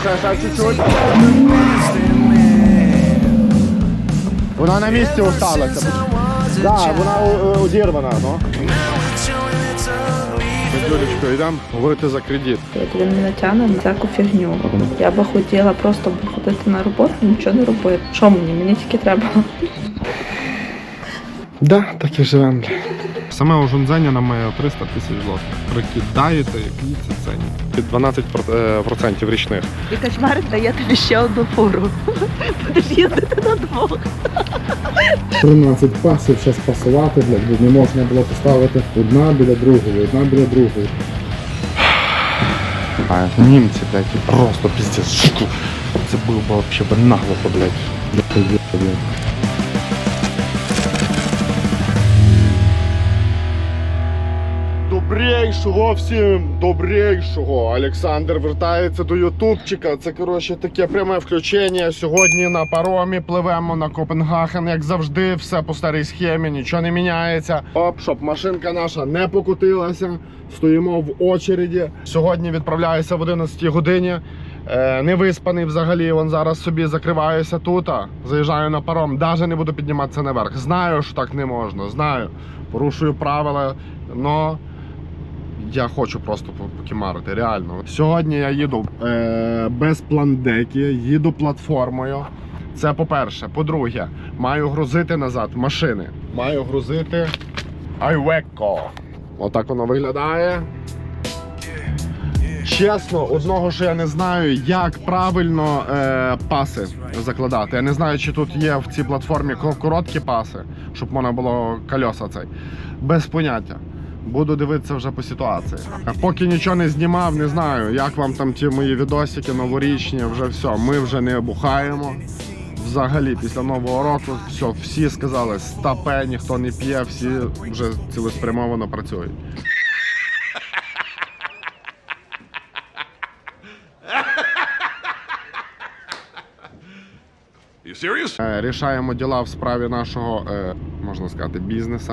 Ще, ще, ще чуть-чуть. Вона на місці осталася. Так, вона е, одірвана, ну. Юлечко, йдемо говорити за кредит. Він мене тягне на всяку фігню. Я би хотіла просто ходити на роботу, нічого не робити. Що мені? Мені тільки треба. Да, так і живемо. Саме ожунзення нам має 300 тисяч злотих. Прикидаєте, які це ціні? Під 12% е, процентів річних. І качмарик дає тобі ще одну фуру. Будеш їздити на двох. 13 пасів ще спасувати, блядь, бо не можна було поставити одна біля другої, одна біля другої. А німці, блядь, просто піздець. Це було б вообще б нагло, блядь. Блядь, Добрейшого всім добрейшого. Олександр вертається до Ютубчика. Це коротше таке пряме включення. Сьогодні на паромі пливемо на Копенгаген, як завжди, все по старій схемі, нічого не міняється. Оп, щоб машинка наша не покотилася. Стоїмо в очереді. Сьогодні відправляюся в 11 годині. Е, не виспаний взагалі. Вон зараз собі закриваюся тут. Заїжджаю на паром. Навіть не буду підніматися наверх. Знаю, що так не можна. Знаю. Порушую правила. Но я хочу просто по- покімарити, реально. Сьогодні я їду е, без пландеки, їду платформою. Це по-перше. По-друге, маю грузити назад машини. Маю грузити Айвеко. Отак воно виглядає. Чесно, одного, що я не знаю, як правильно е, паси закладати. Я не знаю, чи тут є в цій платформі ко- короткі паси, щоб можна було кольоса цей. Без поняття. Буду дивитися вже по ситуації. Поки нічого не знімав, не знаю, як вам там ті мої відосики новорічні, вже все. Ми вже не бухаємо. Взагалі, після нового року, все, всі сказали, стапе, ніхто не п'є, всі вже цілеспрямовано працюють. You serious? Е, Рішаємо діла в справі нашого, е, можна сказати, бізнесу.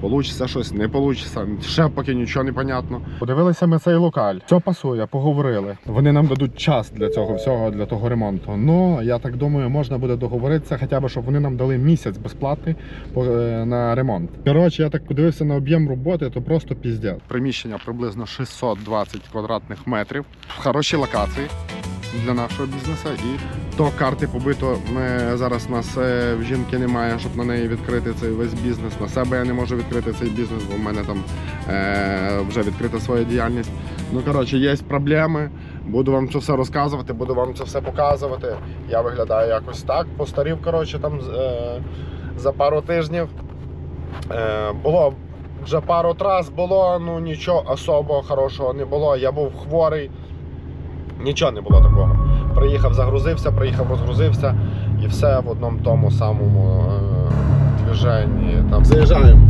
Получиться щось, не получиться. Ще поки нічого не понятно. Подивилися ми цей локаль. Все пасує, поговорили. Вони нам дадуть час для цього всього, для того ремонту. Ну я так думаю, можна буде договоритися, хоча б щоб вони нам дали місяць безплатний по- е, на ремонт. Коротше, я так подивився на об'єм роботи, то просто піздець. Приміщення приблизно 620 квадратних метрів. В хорошій локації для нашого бізнесу і до карти побито. Ми зараз нас в жінки немає, щоб на неї відкрити цей весь бізнес. На себе я не можу відкрити цей бізнес, бо в мене там е, вже відкрита своя діяльність. Ну коротше, є проблеми. Буду вам це все розказувати, буду вам це все показувати. Я виглядаю якось так. Постарів, коротше, там е, за пару тижнів. Е, було вже пару трас було, ну нічого особо хорошого не було. Я був хворий. Нічого не було такого. Приїхав, загрузився, приїхав, розгрузився і все в одному тому самому е, движенні. Там заїжджаємо.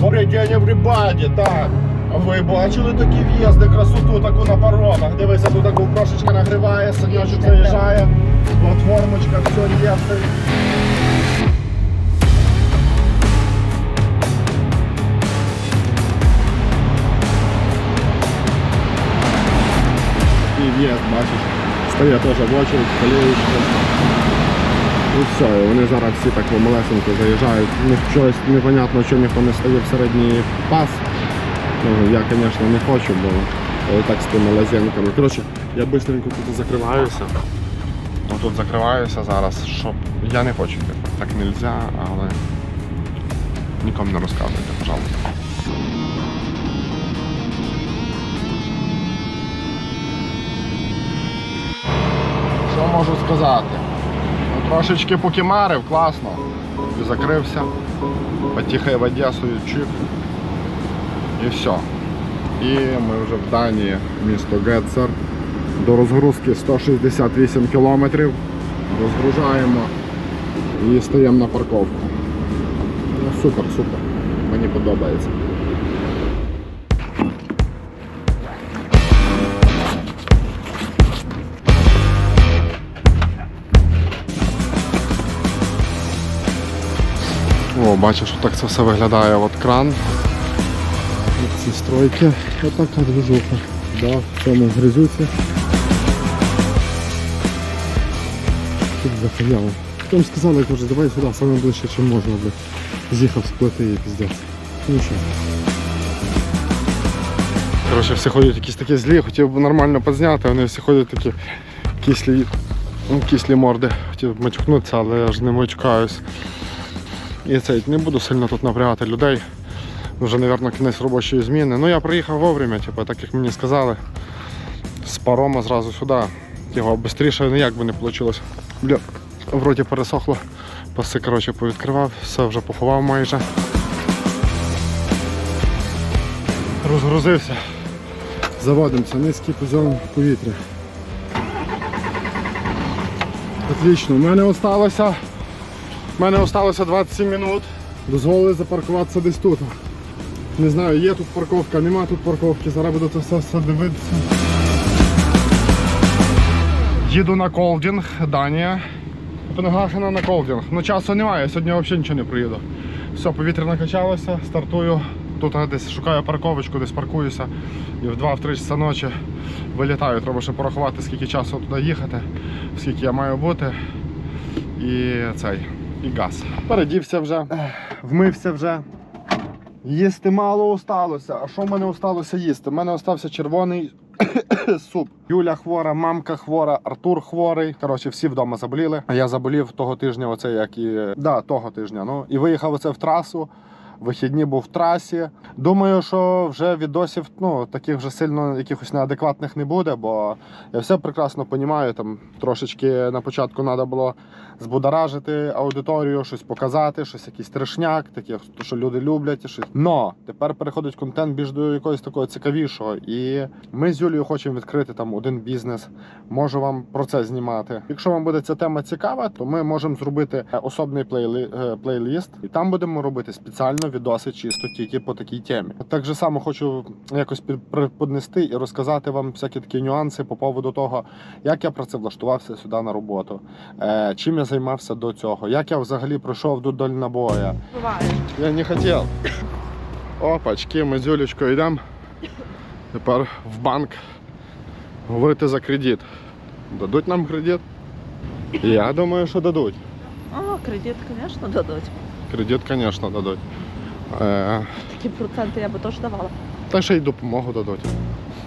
Добрий день, everybody, так. Ви бачили такі в'їзди, красоту таку на паромах? Дивися, тут таку трошечки нагріває, саньочок заїжджає, платформочка, все є. І в'їзд, бачиш, стає теж в очередь, колеючка. І все, вони зараз всі так малесенько заїжджають. Ну, щось непонятно, що ніхто не стає в середній пас. Ну, я, звісно, не хочу, бо так з тими лазенками. Коротше, я швидко тут закриваюся. Ну, тут закриваюся зараз, щоб. Я не хочу. Так не можна, але нікому не розказуйте, пожалуйста. Можу сказати? Трошечки покімарив, класно. І закрився. По тихій воді суючив. І все. І ми вже в Данії, місто Гетцер. До розгрузки 168 кілометрів. Розгружаємо і стаємо на парковку. Ну, супер, супер. Мені подобається. О, О, бачиш, так це все виглядає. От кран. Ці стройки. Отака движуха. Да, в цьому гризуці. Тут захаяли. Потім сказали, каже, давай сюди, саме ближче, чим можна, блядь. З'їхав з плити і піздець. Ну що. Коротше, всі ходять якісь такі злі, хотів би нормально позняти, вони всі ходять такі кислі, ну, кислі морди. Хотів матюкнутися, але я ж не матюкаюсь. І це не буду сильно тут напрягати людей. Вже, мабуть, кінець робочої зміни. Ну я приїхав вовремя, типу, так як мені сказали. З парома зразу сюди. Його швидше ніяк би не вийшло. Бля, в роті пересохло. Паси, коротше, повідкривав, все вже поховав майже. Розгрузився. Заводимося, низький позион повітря. Отлично, у мене осталося. У мене осталося 27 минут. Дозволили запаркуватися десь тут. Не знаю, є тут парковка, нема тут парковки, зараз буду це все, все дивитися. Їду на колдінг, Данія. Пенгахена на колдінг. Ну часу немає, сьогодні взагалі нічого не приїду. Все, повітря накачалося, стартую. Тут десь шукаю парковочку, десь паркуюся. І в 2-3 часа ночі вилітаю. Треба ще порахувати, скільки часу туди їхати, скільки я маю бути. І цей. І газ. Передівся вже, вмився вже. Їсти мало осталося. А що в мене осталося їсти? У мене остався червоний суп. Юля хвора, мамка хвора, Артур хворий. Коротше, всі вдома заболіли. А я заболів того тижня, оце як і. Да, того тижня. Ну і виїхав оце в трасу. Вихідні був в трасі. Думаю, що вже відосів ну, таких вже сильно якихось неадекватних не буде, бо я все прекрасно розумію. Там трошечки на початку треба було збудоражити аудиторію, щось показати, щось якийсь трешняк, таке, що люди люблять. Щось. Но тепер переходить контент більш до якогось такого цікавішого. І ми з Юлією хочемо відкрити там один бізнес. Можу вам про це знімати. Якщо вам буде ця тема цікава, то ми можемо зробити е, особний плейлі... е, плейліст, і там будемо робити спеціально відоси чисто тільки по такій темі. Так же само хочу якось під- преподнести і розказати вам всякі такі нюанси по поводу того, як я працевлаштувався сюди на роботу, е, чим я займався до цього, як я взагалі пройшов до дальнобоя. Буває. Я не хотів. Опачки, ми з Юлічкою йдемо. Тепер в банк говорити за кредит. Дадуть нам кредит? Я думаю, що дадуть. О, кредит, звісно, дадуть. Кредит, звісно, дадуть. Е, Такі проценти я би теж давала. та ще й допомогу дадуть.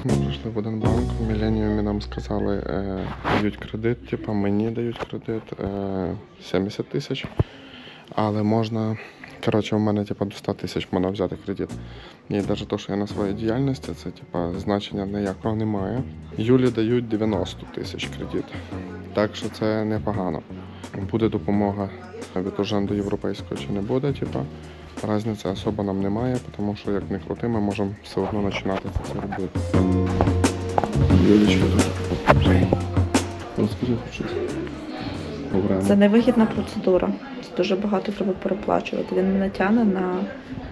Ми прийшли в один банк, в Міленіумі нам сказали, е, дають кредит, типу мені дають кредит е, 70 тисяч. Але можна, коротше, у мене типу, до 100 тисяч можна взяти кредит. І навіть те, що я на своїй діяльності, це типу, значення ніякого немає. Юлі дають 90 тисяч кредит. Так що це непогано. Буде допомога від Уженду європейського чи не буде, типу. Разниці особо нам немає, тому що як не крути, ми можемо все одно починати це робити. Розкажи щось. Це невигідна процедура. Це дуже багато треба переплачувати. Він мене тягне на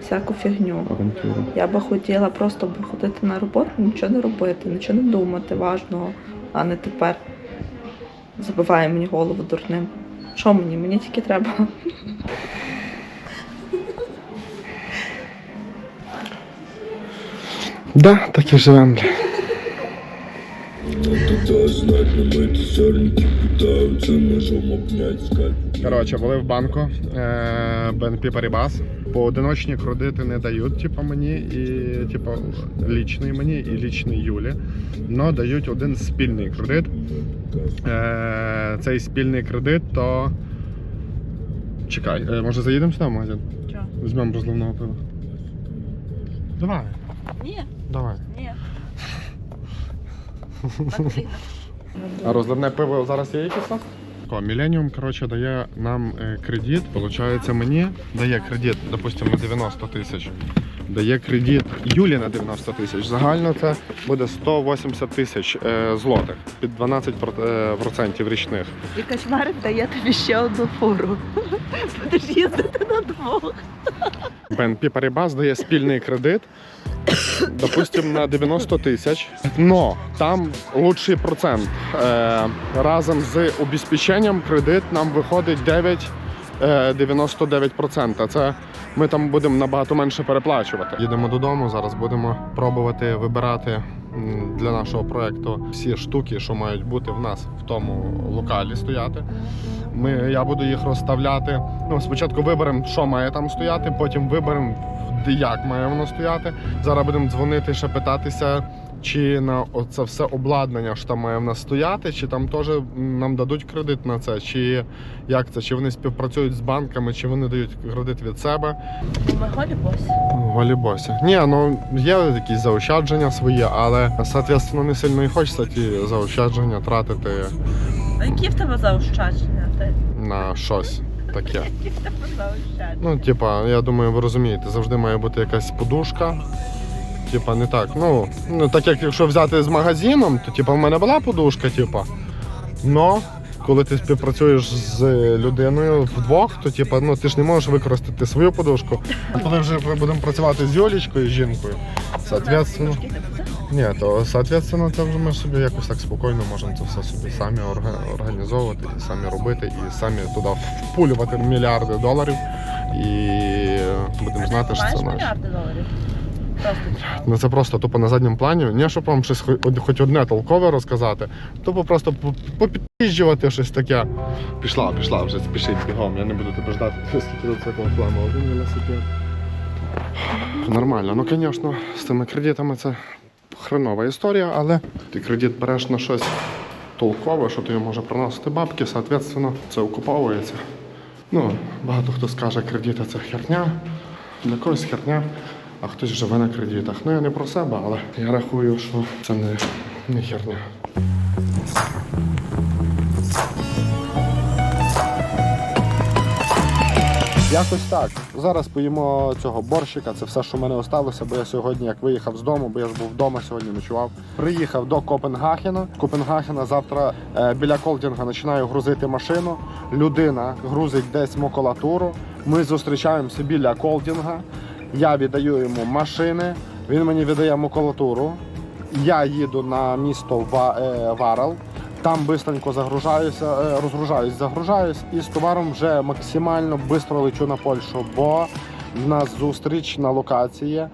всяку фігню. Авантюра. Я би хотіла просто би ходити на роботу, нічого не робити, нічого не думати важного, а не тепер забиває мені голову дурним. Що мені? Мені тільки треба. Да, так і живемо. Кто знать, но мы эти сорники пытаются ножом обнять скальп. Коротше, були в банку е, BNP Paribas. Поодиночні кредити не дають, типу, мені, і типу, лічний мені і лічний Юлі. Но дають один спільний кредит. Е, цей спільний кредит, то. Чекай, е, може заїдемо сюди в магазин? Чого? Візьмемо розливного пива. Давай, Ні, ні. давай. Ліна. А розливне пиво зараз є якесь? у? Міленіум, коротше, дає нам е, кредит. Получається, мені дає кредит, допустимо, на 90 тисяч. Дає кредит Юлі на 90 тисяч. Загально це буде 180 тисяч е, злотих під 12 про- е, річних. І Качмарик дає тобі ще одну фуру. Будеш їздити на двох. BNP Paribas дає спільний кредит, допустимо, на 90 тисяч. Но там лучший процент. Е, разом з обезпеченням кредит нам виходить 9 е, 99%. Це ми там будемо набагато менше переплачувати. Їдемо додому. Зараз будемо пробувати вибирати для нашого проекту всі штуки, що мають бути в нас в тому локалі стояти. Ми, я буду їх розставляти. Ну, спочатку виберемо, що має там стояти, потім виберемо, де- як має воно стояти. Зараз будемо дзвонити, ще питатися, чи на це все обладнання, що там має в нас стояти, чи там теж нам дадуть кредит на це, чи як це, чи вони співпрацюють з банками, чи вони дають кредит від себе. Ми голі босі. Голібосі. Ні, ну є якісь заощадження свої, але соответственно не сильно і хочеться ті заощадження тратити А які в тебе заощадження? Ти? на щось таке. Ну, типа, я думаю, ви розумієте, завжди має бути якась подушка. Типа, не так. Ну, ну так як якщо взяти з магазином, то типа в мене була подушка, типа. Но коли ти співпрацюєш з людиною вдвох, то типа, ну ти ж не можеш використати свою подушку. А коли вже будемо працювати з Юлічкою, з жінкою, соответственно. Ні, то соответственно, це вже ми собі якось так спокійно можемо це все собі самі організовувати, і самі робити, і самі туди впулювати мільярди доларів. І будемо знати, що це наше. мільярди доларів? Просто Ну це просто тупо на задньому плані. Не щоб вам щось хоч одне толкове розказати, тупо просто по- попід'їжджувати щось таке. Пішла, пішла, вже спішить бігом. Я не буду тебе ждати, скільки тут цього флама. Один велосипед. Нормально. Ну, звісно, з цими кредитами це хренова історія, але ти кредит береш на щось толкове, що тобі може приносити бабки, соответственно, це окуповується. Ну, багато хто скаже, кредити це херня, для когось херня, а хтось живе на кредитах. Ну я не про себе, але я рахую, що це не, не херня. Якось так. Зараз поїмо цього борщика. Це все, що в мене осталося, бо я сьогодні, як виїхав з дому, бо я ж був вдома сьогодні, ночував. Приїхав до Копенгагена. Копенгагена завтра е, біля Колдінга починаю грузити машину. Людина грузить десь макулатуру. Ми зустрічаємося біля Колдінга. Я віддаю йому машини. Він мені віддає макулатуру. Я їду на місто е, Варел. Там бистренько загружаюся, е, розгружаюсь, загружаюсь і з товаром вже максимально швидко лечу на Польщу, бо в нас зустріч на локації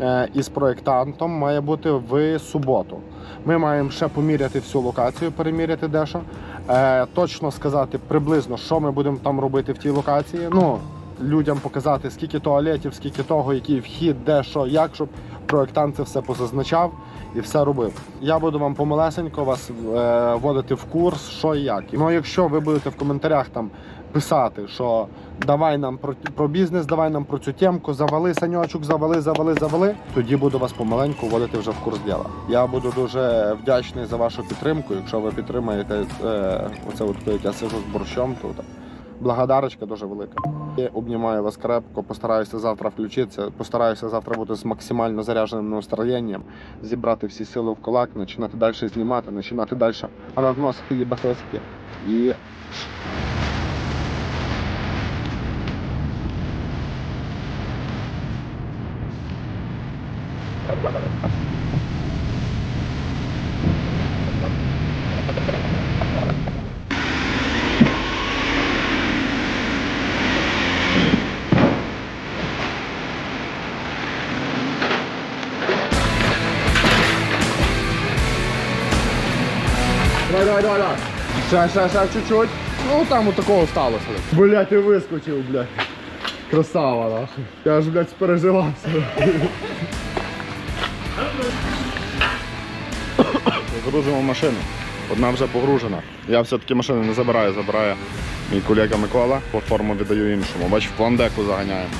е, із проєктантом має бути в суботу. Ми маємо ще поміряти всю локацію, переміряти дещо. Е, точно сказати приблизно, що ми будемо там робити в тій локації. Ну, людям показати, скільки туалетів, скільки того, який вхід, де що, як, щоб проєктант це все позазначав і все робив. Я буду вам помалесенько вас е, вводити в курс, що і як. Ну, якщо ви будете в коментарях там писати, що давай нам про, про бізнес, давай нам про цю темку, завали саньочок, завали, завали, завали, тоді буду вас помаленьку вводити вже в курс діла. Я буду дуже вдячний за вашу підтримку. Якщо ви підтримаєте е, оце, от, як я сижу з борщом, так. Благодарочка дуже велика. Я обнімаю вас крепко, постараюся завтра включитися, постараюся завтра бути з максимально зарядженим настроєнням, зібрати всі сили в кулак, починати далі знімати, починати далі анагносити їбасоски. І Давай, давай, давай. Ще, ще, ще, чуть-чуть. Ну там от такого сталося. Блять, ти вискочив, блядь. Красава, нахуй. Я ж, блядь, спереживався. Грузимо машину. Одна вже погружена. Я все-таки машину не забираю, забирає мій колега Микола. Платформу віддаю іншому. Бач, в пландеку заганяємо.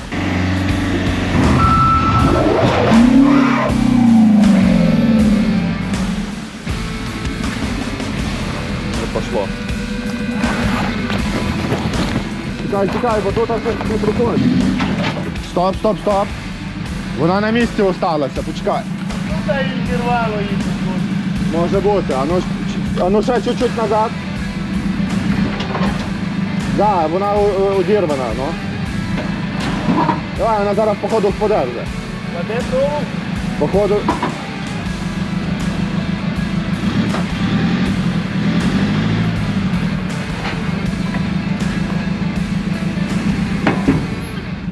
Не пошло. Тікай, тікай, бо тут не проходить. Стоп, стоп, стоп. Вона на місці осталася, почекай. Ну, її зірвало її. Може бути, а ну, ж- а ну ще чуть-чуть назад. Да, вона у- у- одірвана, ну. Давай, вона зараз походу впаде вже. А де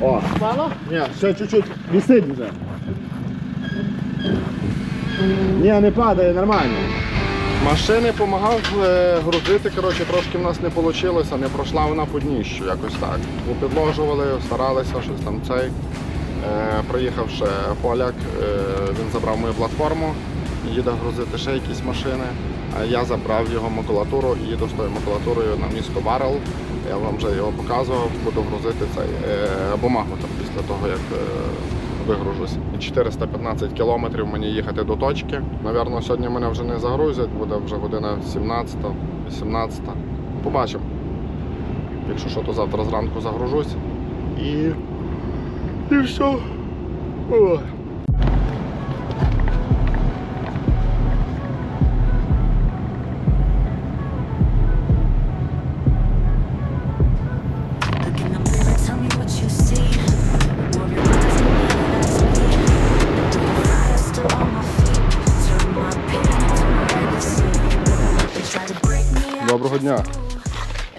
Походу. впало? Ні, ще чуть-чуть. Висить вже. Ні, не падає, нормально. Машини допомагав е, грузити, коротше, трошки в нас не вийшло, не пройшла вона по дніщу, якось так. Підложували, старалися, щось там цей. Е, приїхав ще поляк, е, він забрав мою платформу, їде грузити ще якісь машини. А я забрав його макулатуру і їду з тою макулатурою на місто Варел. Я вам вже його показував, буду грузити цей е, бумагу там після того, як е, вигружусь. 415 кілометрів мені їхати до точки. Навірно, сьогодні мене вже не загрузять, буде вже година 17, 18. Побачимо. Якщо що, то завтра зранку загружусь. І. І все. Ой.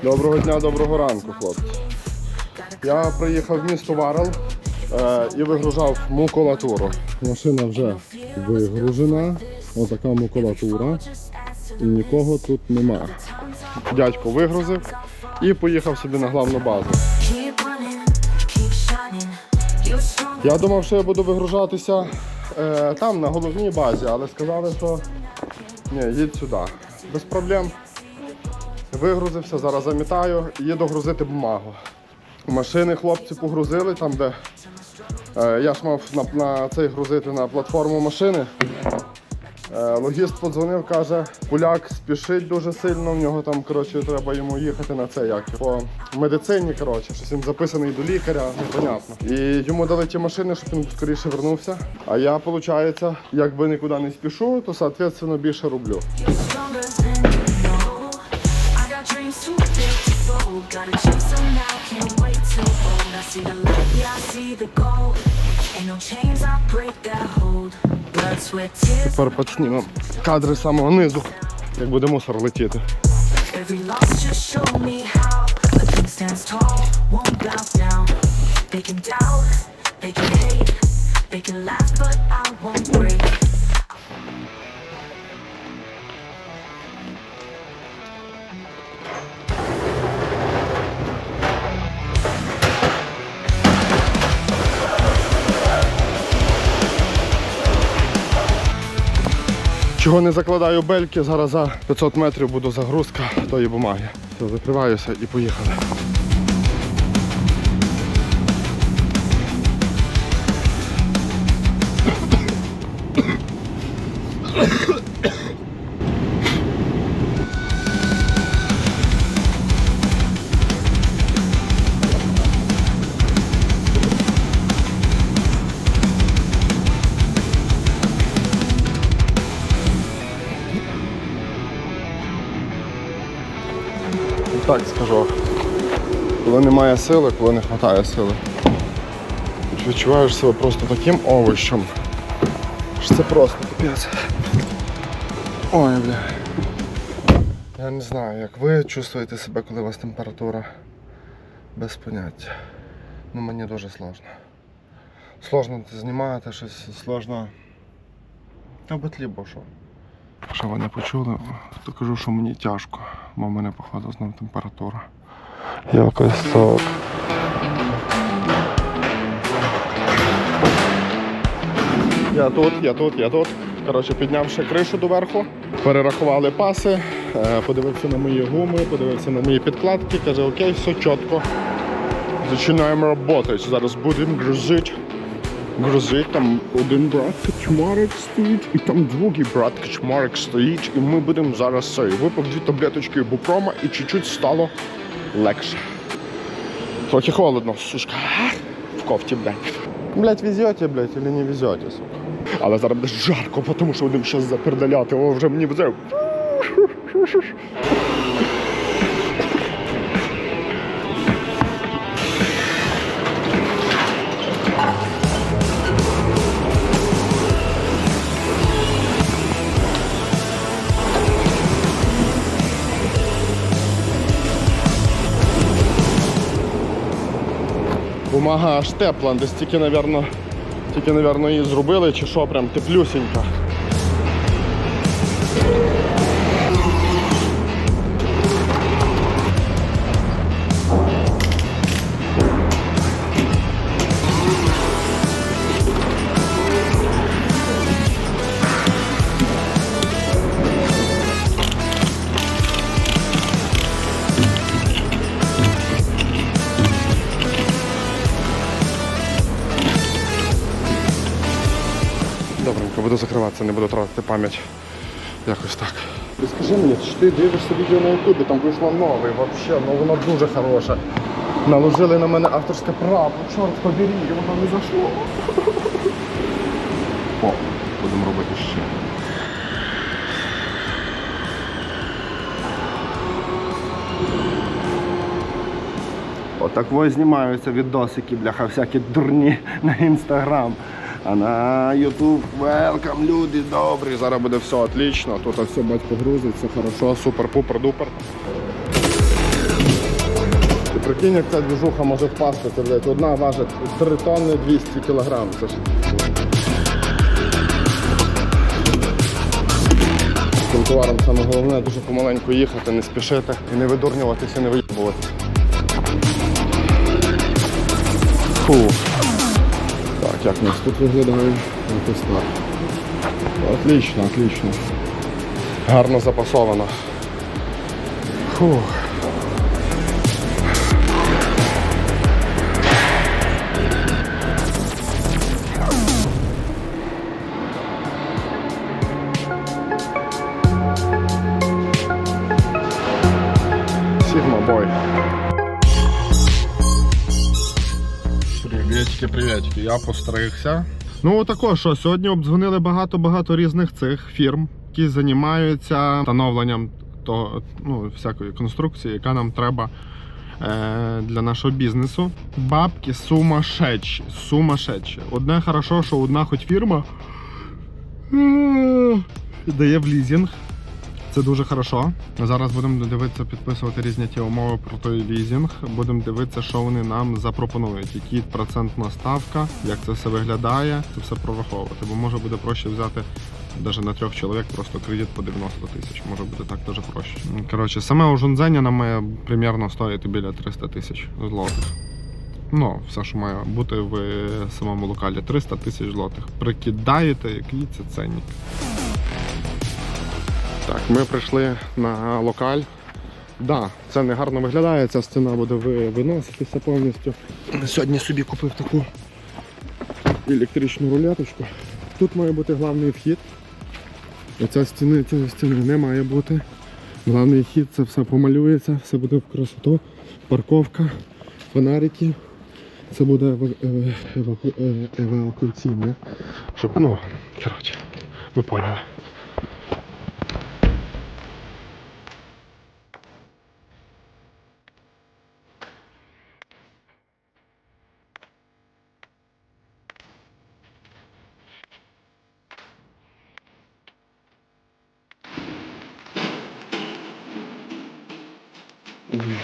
Доброго дня, доброго ранку, хлопці. Я приїхав в місто Варел е, і вигружав макулатуру. Машина вже вигружена. Отака макулатура. І нікого тут нема. Дядько вигрузив і поїхав собі на главну базу. Я думав, що я буду вигружатися е, там, на головній базі, але сказали, що ні, їдь сюди. Без проблем. Вигрузився, зараз замітаю їду грузити бумагу. Машини хлопці погрузили там, де е, я ж мав на, на цей грузити на платформу машини. Е, логіст подзвонив, каже, поляк спішить дуже сильно, в нього там коротше, треба йому їхати на це, як по медицині, коротше, щось він записаний до лікаря, непонятно. І йому дали ті машини, щоб він скоріше вернувся. А я, виходить, якби нікуди не спішу, то соответственно більше роблю. I got dreams too big to fold. Gotta chase them now, can't wait till old. I see the light, yeah, I see the gold. Ain't no chains I break that hold. Blood, sweat, tears. Тепер підснімемо кадри з самого низу, як буде мусор летіти. Every loss just showed me how a king stands tall, won't bow down. They can doubt, they can hate, they can laugh, but I won't break. Чого не закладаю бельки, зараз за 500 метрів буде загрузка тої бумаги. Все, закриваюся і поїхали. Немає сили, коли не вистачає сили. Відчуваєш себе просто таким овощем. що Це просто капець. Ой, бля. Я не знаю, як ви чувствуєте себе, коли у вас температура. Без поняття. Ну мені дуже сложно. Сложно знімати щось, сложно. Аби тлібо що. Що ви не почули, то кажу, що мені тяжко, бо в мене, походу, знов температура. Якось так. Я тут, я тут, я тут. Коротше, піднявши кришу доверху, перерахували паси, е, подивився на мої гуми, подивився на мої підкладки, каже, окей, все чітко. Починаємо роботи. Зараз будемо грузити. Грузить, там один брат Качмарик стоїть, і там другий брат Качмарик стоїть, і ми будемо зараз цей. Випив дві таблеточки бупрома і чуть-чуть стало легше. Трохи холодно, сушка. В кофті, блядь. Блядь, везете, блядь, или не везете, сука. Але зараз буде жарко, тому що будемо зараз запердаляти, о, вже мені вже. Бумага аж тепла, десь тільки, напевно, тільки, напевно, її зробили, чи що, прям теплюсінька. Добренько, буду закриватися, не буду тратити пам'ять. Якось так. Скажи мені, чи ти дивишся відео на Ютубі, там вийшло нове, взагалі, ну воно дуже хороше. Наложили на мене авторське право, чорт побери, воно не зайшло. О, будемо робити ще. Отак ось знімаються відосики, бляха, всякі дурні на інстаграм. А на Ютуб велкам, люди добрі. Зараз буде все отлично. Тут все батько грузить, все хорошо, супер-пупер-дупер. Ти прикинь, як ця движуха може впасти, це, блядь, одна важить 3 тонни 200 кілограм. Це ж... Цим товаром саме головне дуже помаленьку їхати, не спішити і не видурнюватися, не виїбуватися. Фу. Як у нас тут виглядає? Якось так. Отлично, отлично. Гарно запасовано. Фух. Привітики, я постригся. Ну отако, що сьогодні обдзвонили багато-багато різних цих фірм, які займаються встановленням того, ну, всякої конструкції, яка нам треба е, для нашого бізнесу. Бабки сумасшедші, сумасшедші. Одне хорошо, що одна хоч фірма е, дає в лізінг. Це дуже хорошо. Зараз будемо дивитися, підписувати різні ті умови про той лізінг. Будемо дивитися, що вони нам запропонують, які процентна ставка, як це все виглядає, це все прораховувати. Бо може буде проще взяти навіть на трьох чоловік просто кредит по 90 тисяч. Може бути так дуже проще. Коротше, саме ожунзення нам має примірно стоїти біля 300 тисяч злотих. Ну, все, що має бути в самому локалі, 300 тисяч злотих. Прикидаєте, який це ценник. Так, ми прийшли на локаль. Да, це не гарно виглядає, ця стіна буде виноситися повністю. Сьогодні собі купив таку електричну рулеточку. Тут має бути головний вхід. Оця стіни, цієї стіни не має бути. Головний вхід це все помалюється, все буде в красоту. Парковка, фонарики. Це буде е, е, евакуаційне. Щоб, ну, коротше, ви поняли.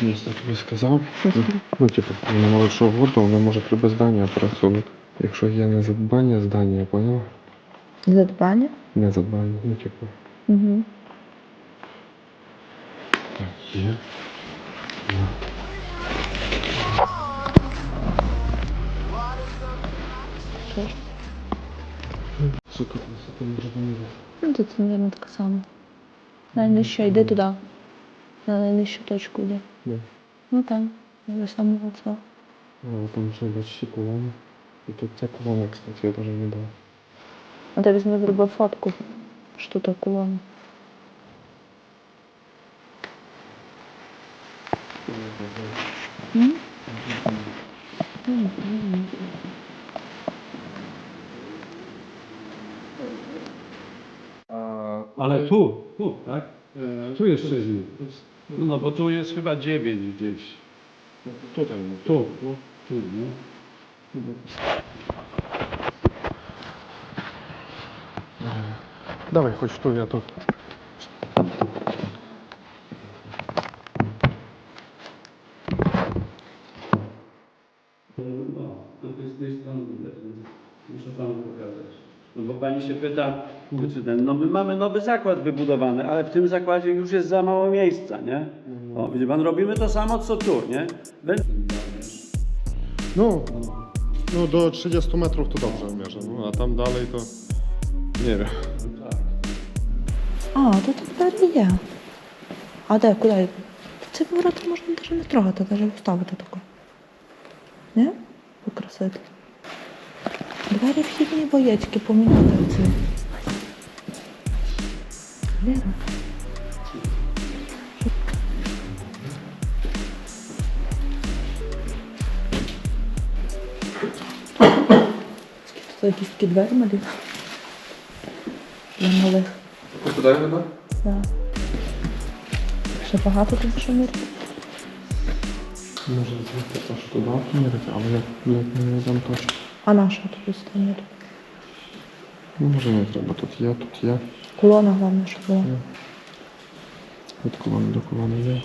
Я тобі сказав. Ну, типу, не мало що угодно, вони може треба здання просунути. Якщо є незадбання здання, поняла? Задбання? Незадбання, ну типу. Угу. Так, є. Що тут висоти не зрозуміло? Ну, тут, мабуть, так само. Найнижче, йди туди. На найнижчу точку йди. Де? Ну там, до самого цього. А, там ще бачиш колони. І тут ця колона, кстати, я теж не дав. А ти візьми зроби фотку. Що тут колона. М? М, м. Ale tu, tu, tak? Tu jeszcze jest. No bo tu jest chyba dziewięć gdzieś. No tutaj. Tu. Tu, tu nie? Mhm. Dawaj, chodź tu, ja tu. No, to jest z tej strony. Muszę panu pokazać. No bo pani się pyta, czy ten, no my mamy nowy zakład wybudowany, ale w tym zakładzie już jest za mało miejsca, nie? O, widzi pan, robimy to samo co tu, nie? Będzie No, no do 30 metrów to dobrze mierzę, no, a tam dalej to nie wiem. А, тут двері є. А де, куди? Ці ворота можна навіть не трогати, навіть вставити тако. Ні? Покрасити. Двері вхідні боєчки поміняти ці. Скільки тут якісь такі двері малі? Для малих. Куди вода? Да. Ще багато тут що мірити? Може звідти то, що туди помірити, але я, блядь, не дам точно. А на що тут стоїть? Ну, може не треба, тут є, тут є. Колона головне, щоб була. Від колони до колони є.